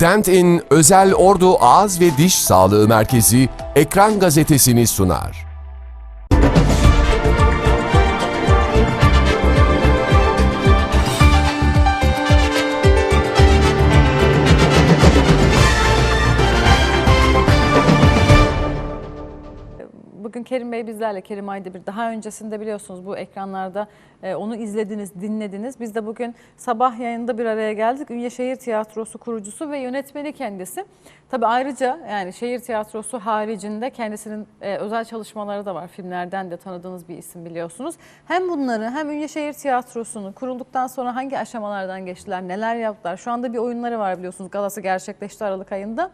Dent-In Özel Ordu Ağız ve Diş Sağlığı Merkezi Ekran Gazetesini sunar. Kerim Bey bizlerle, Kerim Aydemir. Daha öncesinde biliyorsunuz bu ekranlarda e, onu izlediniz, dinlediniz. Biz de bugün sabah yayında bir araya geldik. Ünye Şehir Tiyatrosu kurucusu ve yönetmeni kendisi. Tabii ayrıca yani şehir tiyatrosu haricinde kendisinin e, özel çalışmaları da var. Filmlerden de tanıdığınız bir isim biliyorsunuz. Hem bunları hem Ünye Şehir Tiyatrosu'nu kurulduktan sonra hangi aşamalardan geçtiler, neler yaptılar. Şu anda bir oyunları var biliyorsunuz. Galası gerçekleşti Aralık ayında.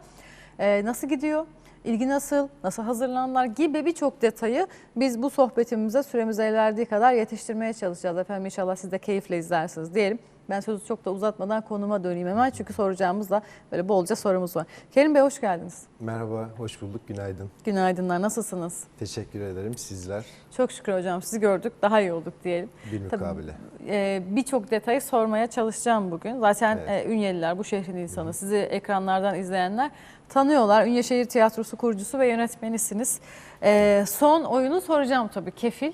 E, nasıl gidiyor? İlgi nasıl, nasıl hazırlandılar gibi birçok detayı biz bu sohbetimize süremiz el verdiği kadar yetiştirmeye çalışacağız. Efendim inşallah siz de keyifle izlersiniz diyelim. Ben sözü çok da uzatmadan konuma döneyim hemen çünkü soracağımız da böyle bolca sorumuz var. Kerim Bey hoş geldiniz. Merhaba, hoş bulduk. Günaydın. Günaydınlar, nasılsınız? Teşekkür ederim. Sizler Çok şükür hocam sizi gördük, daha iyi olduk diyelim. bir mukabele. e, birçok detayı sormaya çalışacağım bugün. Zaten Evet. e, Ünyeliler, bu şehrin insanı, sizi ekranlardan izleyenler tanıyorlar. Ünye Şehir Tiyatrosu kurucusu ve yönetmenisiniz. E, son oyunu soracağım tabii, Kefil.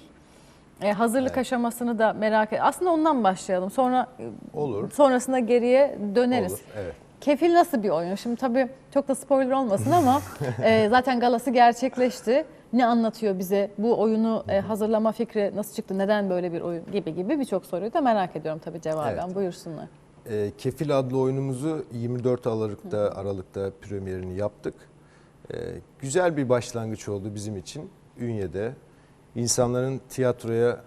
E, hazırlık Evet. aşamasını da merak et. Aslında ondan başlayalım. Sonra Olur. sonrasında geriye döneriz. Olur, evet. Kefil nasıl bir oyun? Şimdi tabii çok da spoiler olmasın ama e, zaten galası gerçekleşti. Ne anlatıyor bize? Bu oyunu e, hazırlama fikri nasıl çıktı? Neden böyle bir oyun gibi gibi birçok soruyu da merak ediyorum tabii cevaben. Evet. Buyursunlar. Ee, Kefil adlı oyunumuzu 24 Aralık'ta Aralık'ta premierini yaptık. Ee, güzel bir başlangıç oldu bizim için. Ünye'de insanların tiyatroya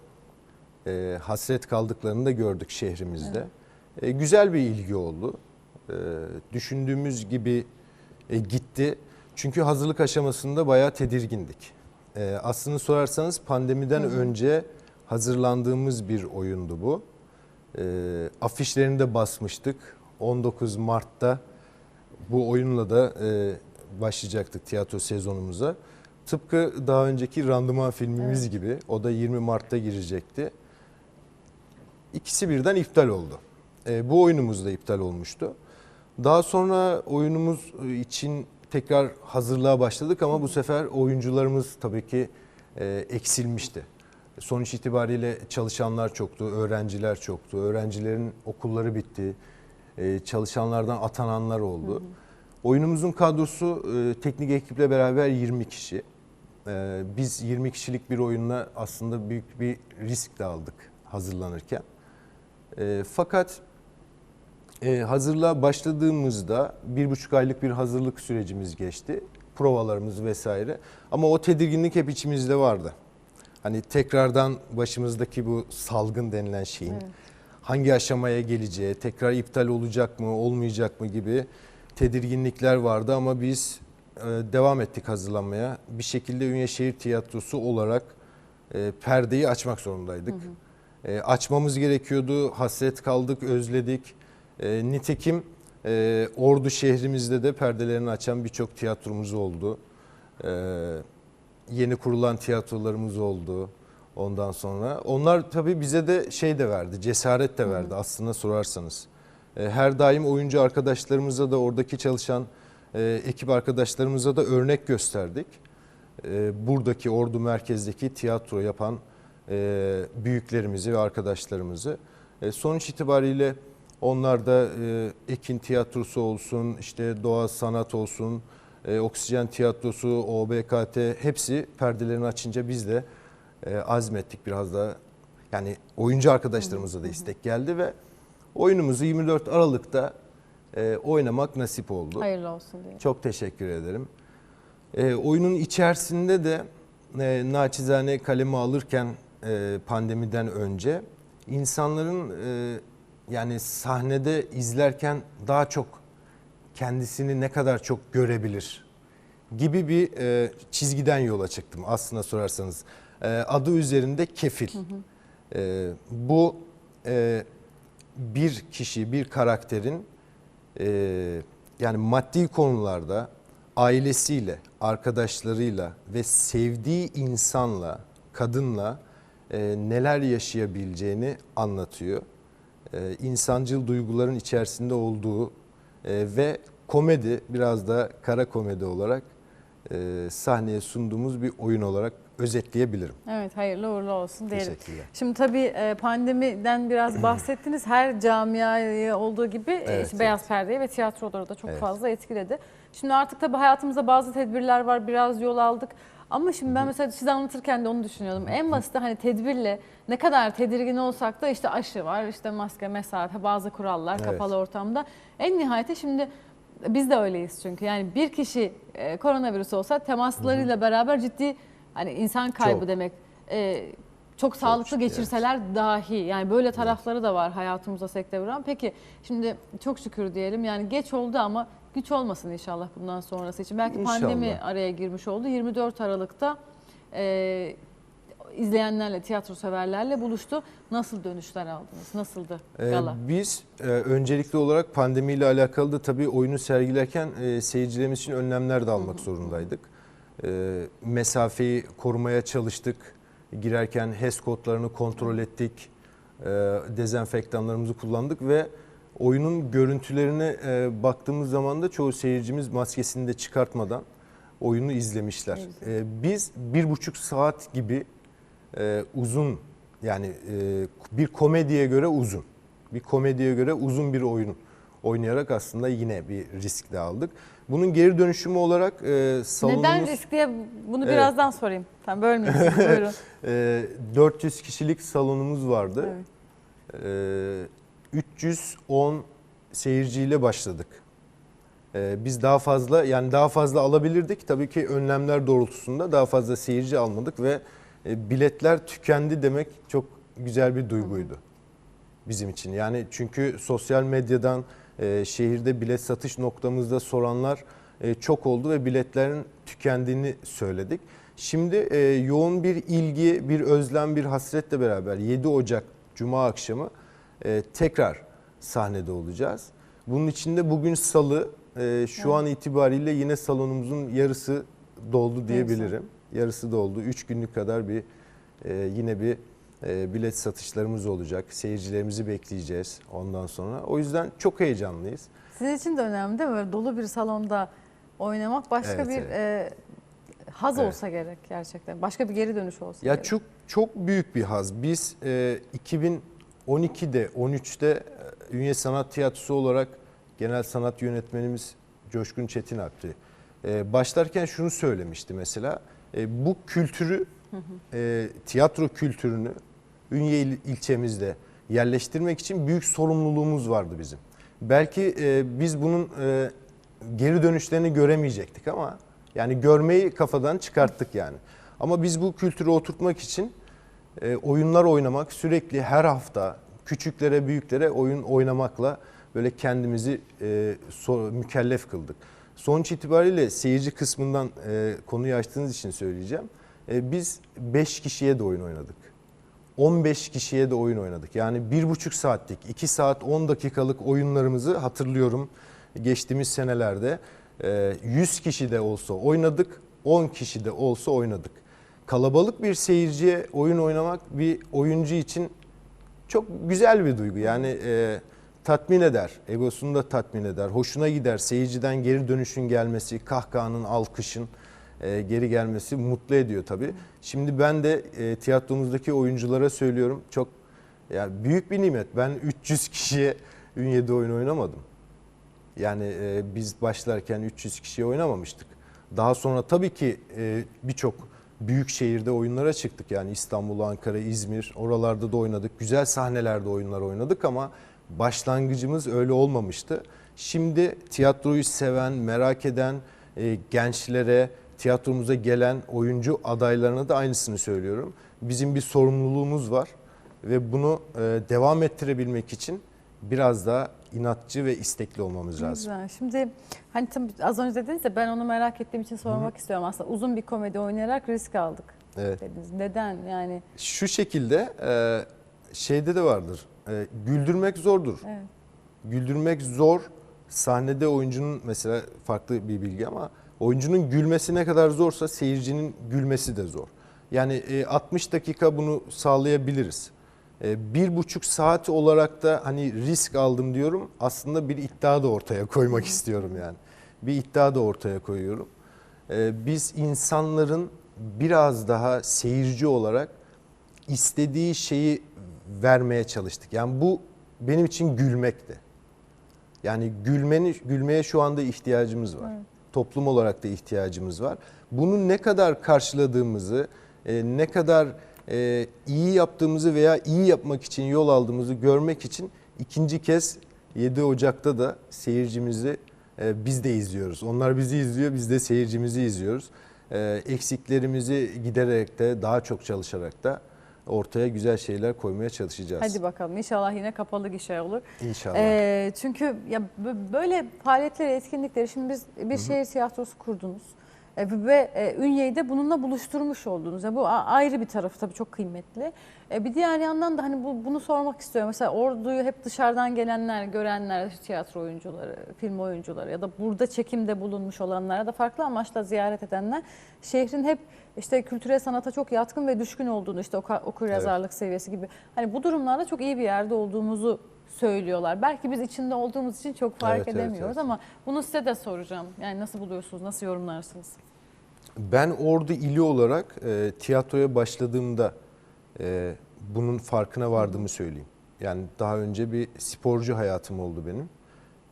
e, hasret kaldıklarını da gördük şehrimizde. E, güzel bir ilgi oldu. E, düşündüğümüz gibi e, gitti. Çünkü hazırlık aşamasında bayağı tedirgindik. E, aslını sorarsanız pandemiden önce hazırlandığımız bir oyundu bu. E, afişlerini de basmıştık. 19 Mart'ta bu oyunla da e, başlayacaktık tiyatro sezonumuza. Tıpkı daha önceki randıman filmimiz gibi. O da 20 Mart'ta girecekti. İkisi birden iptal oldu. E, bu oyunumuz da iptal olmuştu. Daha sonra oyunumuz için tekrar hazırlığa başladık ama bu sefer oyuncularımız tabii ki e, eksilmişti. Sonuç itibariyle çalışanlar çoktu, öğrenciler çoktu. Öğrencilerin okulları bitti. E, çalışanlardan atananlar oldu. Oyunumuzun kadrosu e, teknik ekiple beraber 20 kişi. E, biz 20 kişilik bir oyunla aslında büyük bir risk de aldık hazırlanırken. E, fakat e, hazırlığa başladığımızda bir buçuk aylık bir hazırlık sürecimiz geçti. Provalarımız vesaire. Ama o tedirginlik hep içimizde vardı. Hani tekrardan başımızdaki bu salgın denilen şeyin hangi aşamaya geleceği, tekrar iptal olacak mı, olmayacak mı gibi tedirginlikler vardı ama biz e, devam ettik hazırlanmaya. Bir şekilde Ünye Şehir Tiyatrosu olarak e, perdeyi açmak zorundaydık. E, açmamız gerekiyordu, hasret kaldık, özledik. E, nitekim e, Ordu şehrimizde de perdelerini açan birçok tiyatromuz oldu. E, yeni kurulan tiyatrolarımız oldu ondan sonra. Onlar tabii bize de şey de verdi, cesaret de verdi aslında sorarsanız. E, her daim oyuncu arkadaşlarımıza da oradaki çalışan e, ekip arkadaşlarımıza da örnek gösterdik. E, buradaki Ordu merkezdeki tiyatro yapan büyüklerimizi ve arkadaşlarımızı. Sonuç itibariyle onlar da Ekin Tiyatrosu olsun, işte Doğa Sanat olsun, e, Oksijen Tiyatrosu, OBKT hepsi perdelerini açınca biz de e, azmettik biraz da. Yani oyuncu arkadaşlarımıza da istek geldi ve oyunumuzu 24 Aralık'ta e, oynamak nasip oldu. Hayırlı olsun diye. Çok teşekkür ederim. E, oyunun içerisinde de e, naçizane kalemi alırken e, pandemiden önce insanların e, yani sahnede izlerken daha çok kendisini ne kadar çok görebilir gibi bir e, çizgiden yola çıktım aslında sorarsanız. E, adı üzerinde kefil. E, bu e, bir kişi, bir karakterin e, yani maddi konularda ailesiyle, arkadaşlarıyla ve sevdiği insanla, kadınla e, neler yaşayabileceğini anlatıyor. E, insancıl duyguların içerisinde olduğu e, ve komedi biraz da kara komedi olarak e, sahneye sunduğumuz bir oyun olarak özetleyebilirim. Evet hayırlı uğurlu olsun diyelim. Teşekkürler. Şimdi tabii e, pandemiden biraz bahsettiniz. Her camiayı olduğu gibi e, Evet, işte beyaz perdeyi ve tiyatroları da çok Evet. fazla etkiledi. Şimdi artık tabii hayatımızda bazı tedbirler var. Biraz yol aldık. Ama şimdi ben mesela size anlatırken de onu düşünüyordum. En basit hani tedbirle ne kadar tedirgin olsak da işte aşı var, işte maske, mesafe, bazı kurallar Evet. kapalı ortamda. En nihayeti şimdi biz de öyleyiz çünkü. Yani bir kişi e, koronavirüs olsa temaslarıyla beraber ciddi hani insan kaybı Çok. demek. E, çok sağlıklı ciddi, geçirseler dahi yani böyle tarafları da var hayatımıza sekte vuran. Peki şimdi çok şükür diyelim yani geç oldu ama güç olmasın inşallah bundan sonrası için. Belki İnşallah. pandemi araya girmiş oldu. 24 Aralık'ta e, izleyenlerle, tiyatro severlerle buluştu. Nasıl dönüşler aldınız? Nasıldı Ee, gala? biz e, öncelikli olarak pandemiyle alakalı da tabii oyunu sergilerken e, seyircilerimiz için önlemler de almak zorundaydık. E, mesafeyi korumaya çalıştık. Girerken HES kodlarını kontrol ettik. E, dezenfektanlarımızı kullandık ve oyunun görüntülerine e, baktığımız zaman da çoğu seyircimiz maskesini de çıkartmadan oyunu izlemişler. E, biz bir buçuk saat gibi e, uzun yani e, bir komediye göre uzun. Bir komediye göre uzun bir oyun oynayarak aslında yine bir risk de aldık. Bunun geri dönüşümü olarak e, salonumuz Neden risk diye bunu Evet. birazdan sorayım. Tamam bölmeyeyim buyurun. e, 400 kişilik salonumuz vardı. Evet. E, 310 seyirciyle başladık. E, biz daha fazla yani daha fazla alabilirdik. Tabii ki önlemler doğrultusunda daha fazla seyirci almadık ve e, biletler tükendi demek çok güzel bir duyguydu bizim için. Yani çünkü sosyal medyadan e, şehirde bilet satış noktamızda soranlar e, çok oldu ve biletlerin tükendiğini söyledik. Şimdi yoğun bir ilgi, bir özlem, bir hasretle beraber 7 Ocak Cuma akşamı e, tekrar sahnede olacağız. Bunun içinde bugün Salı, e, şu Evet. an itibariyle yine salonumuzun yarısı doldu diyebilirim. Yarısı doldu. 3 günlük kadar bir e, yine bir e, bilet satışlarımız olacak. Seyircilerimizi bekleyeceğiz ondan sonra. O yüzden çok heyecanlıyız. Sizin için de önemli değil mi? Böyle dolu bir salonda oynamak başka Evet, bir evet. e, haz Evet. olsa gerek gerçekten. Başka bir geri dönüş olsa Ya gerek. çok çok büyük bir haz. Biz e, 2012'de 13'te e, Ünye Sanat Tiyatrosu olarak genel sanat yönetmenimiz Coşkun Çetinalp'ti. E, başlarken şunu söylemişti mesela. E, bu kültürü e, tiyatro kültürünü Ünye il- ilçemizde yerleştirmek için büyük sorumluluğumuz vardı bizim. Belki e, biz bunun e, geri dönüşlerini göremeyecektik ama yani görmeyi kafadan çıkarttık yani. Ama biz bu kültürü oturtmak için e, oyunlar oynamak sürekli her hafta küçüklere büyüklere oyun oynamakla böyle kendimizi e, so- mükellef kıldık. Sonuç itibariyle seyirci kısmından e, konuyu açtığınız için söyleyeceğim. E, biz 5 kişiye de oyun oynadık. 15 kişiye de oyun oynadık. Yani bir buçuk saatlik, 2 saat 10 dakikalık oyunlarımızı hatırlıyorum geçtiğimiz senelerde. e, 100 kişi de olsa oynadık, 10 kişi de olsa oynadık. Kalabalık bir seyirciye oyun oynamak bir oyuncu için çok güzel bir duygu. Yani e, tatmin eder, egosunu da tatmin eder, hoşuna gider. Seyirciden geri dönüşün gelmesi, kahkahanın, alkışın e, geri gelmesi mutlu ediyor tabii. Şimdi ben de e, tiyatromuzdaki oyunculara söylüyorum. Çok ya büyük bir nimet. Ben 300 kişiye Ünye'de oyun oynamadım. Yani e, biz başlarken 300 kişiye oynamamıştık. Daha sonra tabii ki e, birçok büyük şehirde oyunlara çıktık. Yani İstanbul, Ankara, İzmir oralarda da oynadık. Güzel sahnelerde oyunlar oynadık ama başlangıcımız öyle olmamıştı. Şimdi tiyatroyu seven, merak eden e, gençlere, tiyatromuza gelen oyuncu adaylarına da aynısını söylüyorum. Bizim bir sorumluluğumuz var ve bunu e, devam ettirebilmek için biraz daha inatçı ve istekli olmamız lazım. Güzel. Şimdi hani tam az önce dediniz ya ben onu merak ettiğim için sormak istiyorum aslında. Uzun bir komedi oynayarak risk aldık Evet. dediniz. Neden yani? Şu şekilde e, şeyde de vardır. E, güldürmek zordur. Evet. Güldürmek zor. Sahnede oyuncunun mesela farklı bir bilgi ama oyuncunun gülmesi ne kadar zorsa seyircinin gülmesi de zor. Yani e, 60 dakika bunu sağlayabiliriz. E, bir buçuk saat olarak da hani risk aldım diyorum. Aslında bir iddia da ortaya koymak istiyorum yani. Bir iddia da ortaya koyuyorum. E, biz insanların biraz daha seyirci olarak istediği şeyi vermeye çalıştık. Yani bu benim için gülmekti. Yani gülmeni, gülmeye şu anda ihtiyacımız var. Toplum olarak da ihtiyacımız var. Bunu ne kadar karşıladığımızı, e, ne kadar e, iyi yaptığımızı veya iyi yapmak için yol aldığımızı görmek için ikinci kez 7 Ocak'ta da seyircimizi e, biz de izliyoruz. Onlar bizi izliyor, biz de seyircimizi izliyoruz. E, eksiklerimizi gidererek de daha çok çalışarak da ortaya güzel şeyler koymaya çalışacağız. Hadi bakalım inşallah yine kapalı gişe olur. İnşallah. Ee, çünkü ya böyle faaliyetleri, etkinlikleri şimdi biz bir şehir tiyatrosu kurdunuz. E, ve e, Ünye'yi de bununla buluşturmuş oldunuz. Ya bu a- ayrı bir tarafı tabii çok kıymetli. E, bir diğer yandan da hani bu, bunu sormak istiyorum. Mesela orduyu hep dışarıdan gelenler, görenler, tiyatro oyuncuları, film oyuncuları ya da burada çekimde bulunmuş olanlar ya da farklı amaçla ziyaret edenler şehrin hep işte kültüre sanata çok yatkın ve düşkün olduğunu işte oku, okur yazarlık seviyesi gibi. Hani bu durumlarda çok iyi bir yerde olduğumuzu söylüyorlar. Belki biz içinde olduğumuz için çok fark Evet, evet, edemiyoruz evet. ama bunu size de soracağım. Yani nasıl buluyorsunuz, nasıl yorumlarsınız? Ben Ordu ili olarak e, tiyatroya başladığımda e, bunun farkına vardığımı söyleyeyim. Yani daha önce bir sporcu hayatım oldu benim.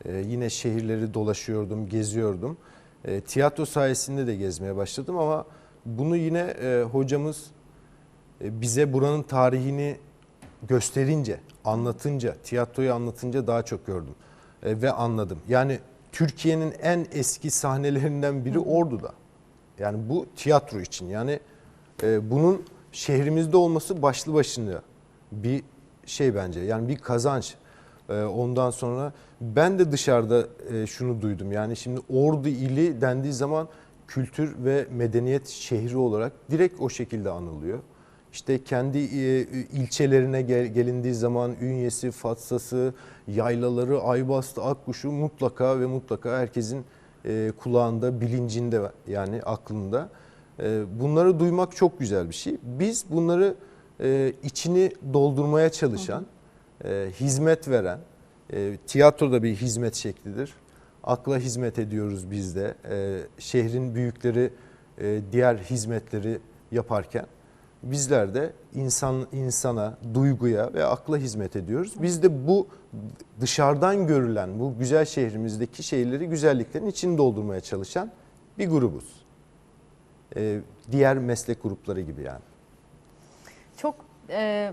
E, yine şehirleri dolaşıyordum, geziyordum. E, tiyatro sayesinde de gezmeye başladım ama bunu yine e, hocamız e, bize buranın tarihini gösterince, anlatınca, tiyatroyu anlatınca daha çok gördüm E, ve anladım. Yani Türkiye'nin en eski sahnelerinden biri Ordu'da. Yani bu tiyatro için yani e, bunun şehrimizde olması başlı başına bir şey bence. Yani bir kazanç. E, ondan sonra ben de dışarıda e, şunu duydum. Yani şimdi Ordu ili dendiği zaman kültür ve medeniyet şehri olarak direkt o şekilde anılıyor. İşte kendi e, ilçelerine gel- gelindiği zaman Ünyesi, Fatsası, yaylaları, Aybastı, Akkuş'u mutlaka ve mutlaka herkesin e, kulağında, bilincinde yani aklında. E, bunları duymak çok güzel bir şey. Biz bunları içini doldurmaya çalışan, hizmet veren, e, tiyatro da bir hizmet şeklidir. Akla hizmet ediyoruz biz de. Şehrin büyükleri diğer hizmetleri yaparken bizler de insan insana, duyguya ve akla hizmet ediyoruz. Biz de bu dışarıdan görülen bu güzel şehrimizdeki şeyleri, güzelliklerin içini doldurmaya çalışan bir grubuz. E, diğer meslek grupları gibi yani. Çok e,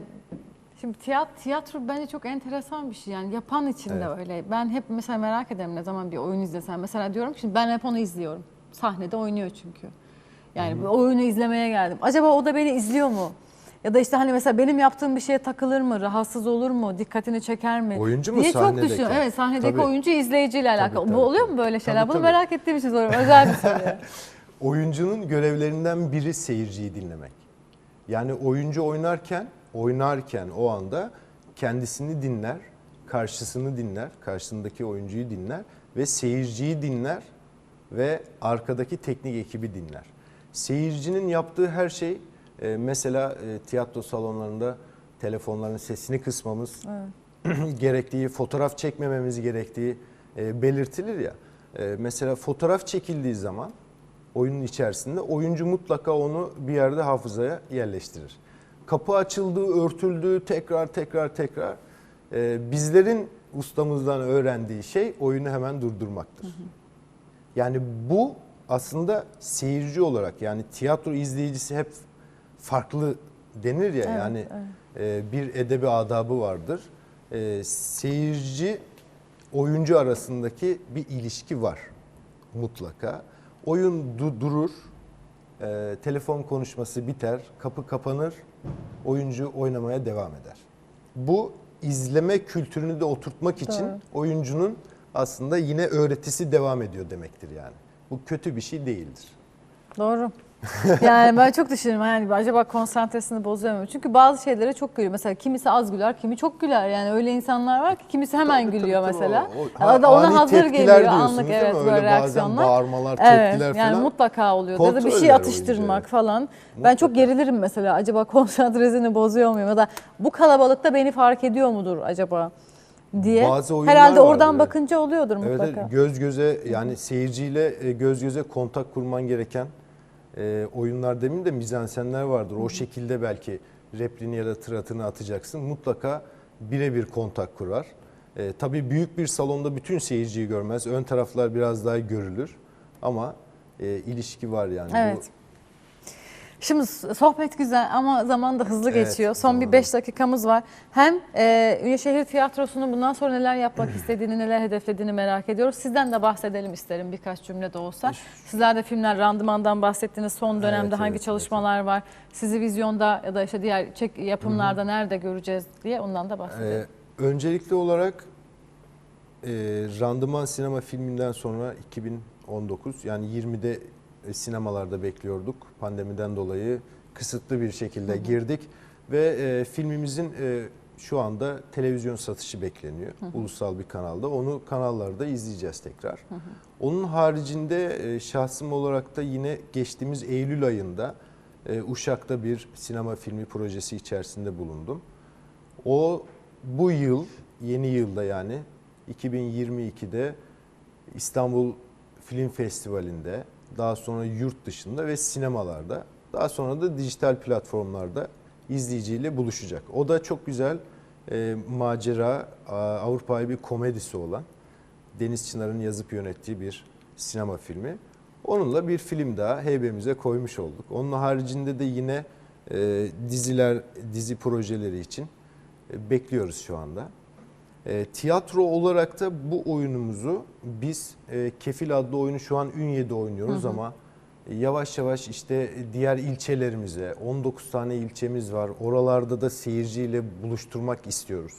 şimdi tiyatro, tiyatro bence çok enteresan bir şey yani yapan için de Evet. öyle. Ben hep mesela merak ederim ne zaman bir oyun izlesem. Mesela diyorum ki şimdi ben hep onu izliyorum. Sahnede oynuyor çünkü. Yani bu oyunu izlemeye geldim. Acaba o da beni izliyor mu? Ya da işte hani mesela benim yaptığım bir şeye takılır mı? Rahatsız olur mu? Dikkatini çeker mi? Oyuncu mu diye çok sahnedeki? düşünüyorum. Evet sahnedeki Tabii. oyuncu izleyiciyle alakalı. tabii, bu oluyor tabii. mu böyle şeyler? Tabii, Bunu tabii. merak ettiğim için soruyorum. Özel bir soru. Oyuncunun görevlerinden biri seyirciyi dinlemek. Yani oyuncu oynarken, oynarken o anda kendisini dinler, karşısını dinler, karşısındaki oyuncuyu dinler ve seyirciyi dinler ve arkadaki teknik ekibi dinler. Seyircinin yaptığı her şey e, mesela e, tiyatro salonlarında telefonların sesini kısmamız gerektiği, fotoğraf çekmememiz gerektiği e, belirtilir ya. E, mesela fotoğraf çekildiği zaman oyunun içerisinde oyuncu mutlaka onu bir yerde hafızaya yerleştirir. Kapı açıldı, örtüldü, tekrar tekrar tekrar. E, bizlerin ustamızdan öğrendiği şey oyunu hemen durdurmaktır. Yani bu aslında seyirci olarak yani tiyatro izleyicisi hep farklı denir ya Evet, yani e, bir edebi adabı vardır. E, seyirci oyuncu arasındaki bir ilişki var mutlaka. Oyun du- durur, e, telefon konuşması biter, kapı kapanır, oyuncu oynamaya devam eder. Bu izleme kültürünü de oturtmak için Doğru. oyuncunun aslında yine öğretisi devam ediyor demektir yani. Bu kötü bir şey değildir. Doğru. Yani ben çok düşünüyorum yani acaba konsantresini bozuyor mu? Çünkü bazı şeylere çok gülüyor. Mesela kimisi az güler, kimi çok güler. Yani öyle insanlar var ki kimisi hemen Tabii, gülüyor tabii, tabii. mesela. O- o- da ona hazır geliyor anlık evet Öyle böyle bazen reaksiyonlar. bağırmalar, Evet tepkiler yani falan. mutlaka oluyor. Ya da bir şey atıştırmak falan. Ben çok gerilirim mesela. Acaba konsantresini bozuyor muyum? Ya da bu kalabalıkta beni fark ediyor mudur acaba? Diye. Bazı oyunlar Herhalde vardır, oradan evet. bakınca oluyordur mutlaka. evet, göz göze yani seyirciyle e, göz göze kontak kurman gereken e, oyunlar demin de mizansenler vardır. O şekilde belki replini ya da tıratını atacaksın. Mutlaka birebir kontak kurar. E, tabii büyük bir salonda bütün seyirciyi görmez. Ön taraflar biraz daha görülür. Ama e, ilişki var yani. Bu- Evet. Şimdi sohbet güzel ama zaman da hızlı Evet, geçiyor. Son zaman bir da- 5 dakikamız var. Hem e, Ünye Şehir Tiyatrosu'nun bundan sonra neler yapmak istediğini, neler hedeflediğini merak ediyoruz. Sizden de bahsedelim isterim birkaç cümle de olsa. Sizler de filmler, randımandan bahsettiniz. Son dönemde Evet, hangi evet, çalışmalar var? Sizi vizyonda ya da işte diğer çek yapımlarda nerede göreceğiz diye ondan da bahsedelim. Ee, öncelikli olarak e, Randıman Sinema filminden sonra 2019 yani 20'de e, sinemalarda bekliyorduk. Pandemiden dolayı kısıtlı bir şekilde girdik ve e, filmimizin e, şu anda televizyon satışı bekleniyor. Ulusal bir kanalda. Onu kanallarda izleyeceğiz tekrar. Onun haricinde e, şahsım olarak da yine geçtiğimiz Eylül ayında e, Uşak'ta bir sinema filmi projesi içerisinde bulundum. O bu yıl, yeni yılda yani 2022'de İstanbul Film Festivali'nde, daha sonra yurt dışında ve sinemalarda, daha sonra da dijital platformlarda izleyiciyle buluşacak. O da çok güzel e, macera, Avrupa'yı bir komedisi olan Deniz Çınar'ın yazıp yönettiği bir sinema filmi. Onunla bir film daha heybemize koymuş olduk. Onun haricinde de yine e, diziler, dizi projeleri için e, bekliyoruz şu anda. E, tiyatro olarak da bu oyunumuzu biz e, Kefil adlı oyunu şu an Ünye'de oynuyoruz ama yavaş yavaş işte diğer ilçelerimize 19 tane ilçemiz var. Oralarda da seyirciyle buluşturmak istiyoruz.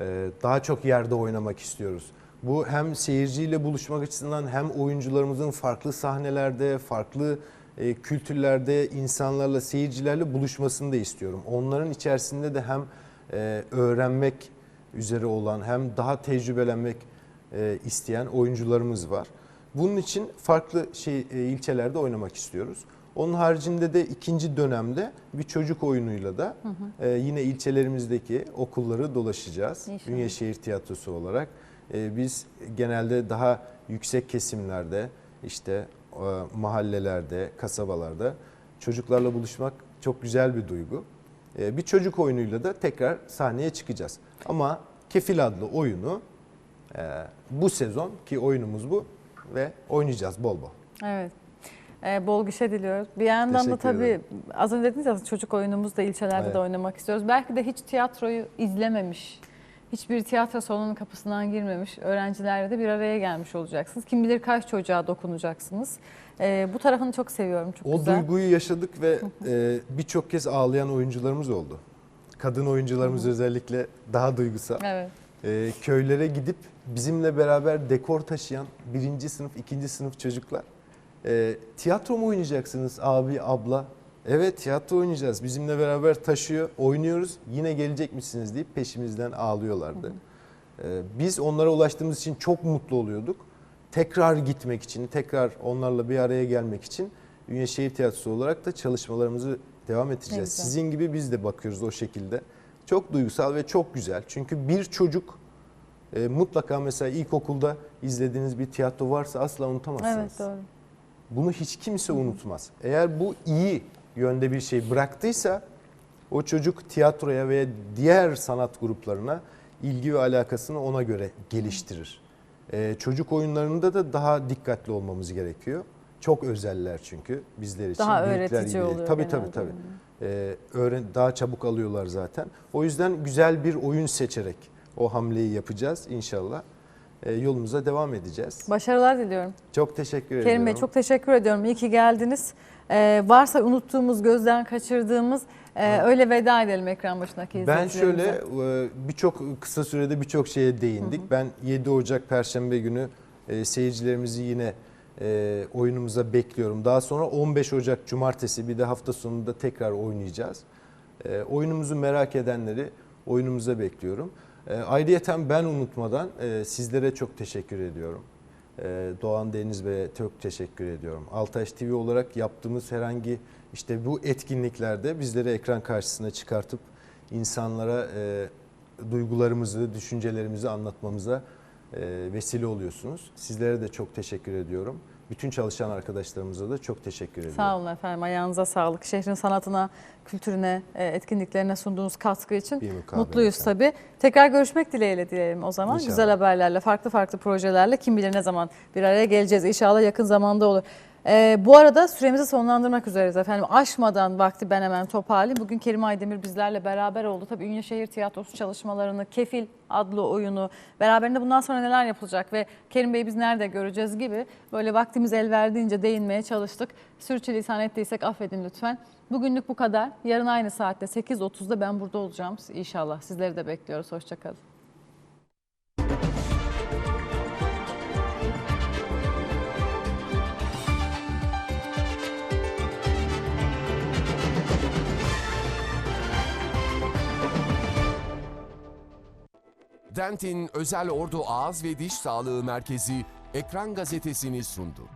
Ee, daha çok yerde oynamak istiyoruz. Bu hem seyirciyle buluşmak açısından hem oyuncularımızın farklı sahnelerde, farklı e, kültürlerde insanlarla, seyircilerle buluşmasını da istiyorum. Onların içerisinde de hem e, öğrenmek üzere olan hem daha tecrübelenmek e, isteyen oyuncularımız var. Bunun için farklı şey e, ilçelerde oynamak istiyoruz. Onun haricinde de ikinci dönemde bir çocuk oyunuyla da e, yine ilçelerimizdeki okulları dolaşacağız. İnşallah. Ünye Şehir Tiyatrosu olarak. E, biz genelde daha yüksek kesimlerde işte e, mahallelerde, kasabalarda çocuklarla buluşmak çok güzel bir duygu. E, bir çocuk oyunuyla da tekrar sahneye çıkacağız. Ama Kefil adlı oyunu e, bu sezon ki oyunumuz bu ve oynayacağız bol bol. Evet. Ee, bol gişe diliyoruz. Bir yandan da Teşekkür tabii ederim. az önce dediniz ya çocuk oyunumuz da ilçelerde Evet. de oynamak istiyoruz. Belki de hiç tiyatroyu izlememiş, hiçbir tiyatro salonunun kapısından girmemiş öğrencilerle de bir araya gelmiş olacaksınız. Kim bilir kaç çocuğa dokunacaksınız. Ee, bu tarafını çok seviyorum. Çok O güzel. duyguyu yaşadık ve e, birçok kez ağlayan oyuncularımız oldu. Kadın oyuncularımız özellikle daha duygusal. Evet. E, köylere gidip bizimle beraber dekor taşıyan birinci sınıf, ikinci sınıf çocuklar. E, tiyatro mu oynayacaksınız abi, abla? Evet tiyatro oynayacağız. Bizimle beraber taşıyor, oynuyoruz. Yine gelecek misiniz deyip peşimizden ağlıyorlardı. E, biz onlara ulaştığımız için çok mutlu oluyorduk. Tekrar gitmek için, tekrar onlarla bir araya gelmek için Ünye Şehir Tiyatrosu olarak da çalışmalarımızı devam edeceğiz. Sizin gibi biz de bakıyoruz o şekilde. Çok duygusal ve çok güzel. Çünkü bir çocuk e, mutlaka mesela ilkokulda izlediğiniz bir tiyatro varsa asla unutamazsınız. Evet doğru. Bunu hiç kimse unutmaz. Eğer bu iyi yönde bir şey bıraktıysa o çocuk tiyatroya ve diğer sanat gruplarına ilgi ve alakasını ona göre geliştirir. Ee, çocuk oyunlarında da daha dikkatli olmamız gerekiyor. Çok özeller çünkü bizler için. Daha öğretici gibi oluyor Tabii genelde. tabii tabii. Ee, öğren daha çabuk alıyorlar zaten. O yüzden güzel bir oyun seçerek o hamleyi yapacağız inşallah. Ee, yolumuza devam edeceğiz. Başarılar diliyorum. Çok teşekkür ediyorum. Kerim Bey çok teşekkür ediyorum. İyi ki geldiniz. Ee, varsa unuttuğumuz, gözden kaçırdığımız e, öyle veda edelim ekran başındaki Ben şöyle e, birçok kısa sürede birçok şeye değindik. Ben 7 Ocak Perşembe günü e, seyircilerimizi yine e, oyunumuza bekliyorum. Daha sonra 15 Ocak Cumartesi bir de hafta sonunda tekrar oynayacağız. E, oyunumuzu merak edenleri oyunumuza bekliyorum. E, ayrıyeten ben unutmadan e, sizlere çok teşekkür ediyorum. E, Doğan Deniz Bey'e çok teşekkür ediyorum. Altaş TV olarak yaptığımız herhangi işte bu etkinliklerde bizleri ekran karşısına çıkartıp insanlara e, duygularımızı, düşüncelerimizi anlatmamıza e, vesile oluyorsunuz. Sizlere de çok teşekkür ediyorum. Bütün çalışan arkadaşlarımıza da çok teşekkür ediyorum. Sağ olun efendim. Ayağınıza sağlık. Şehrin sanatına, kültürüne, e, etkinliklerine sunduğunuz katkı için mutluyuz efendim. tabii. Tekrar görüşmek dileğiyle diyelim o zaman. İnşallah. Güzel haberlerle, farklı farklı projelerle kim bilir ne zaman bir araya geleceğiz. İnşallah yakın zamanda olur. E, bu arada süremizi sonlandırmak üzereyiz efendim. Aşmadan vakti ben hemen toparlayayım. Bugün Kerim Aydemir bizlerle beraber oldu. Tabii Ünye Şehir Tiyatrosu çalışmalarını, Kefil adlı oyunu, beraberinde bundan sonra neler yapılacak ve Kerim Bey'i biz nerede göreceğiz gibi böyle vaktimiz el verdiğince değinmeye çalıştık. Sürçülisan ettiysek affedin lütfen. Bugünlük bu kadar. Yarın aynı saatte 8.30'da ben burada olacağım inşallah. Sizleri de bekliyoruz. Hoşçakalın. Dentin Özel Ordu Ağız ve Diş Sağlığı Merkezi Ekran Gazetesini sundu.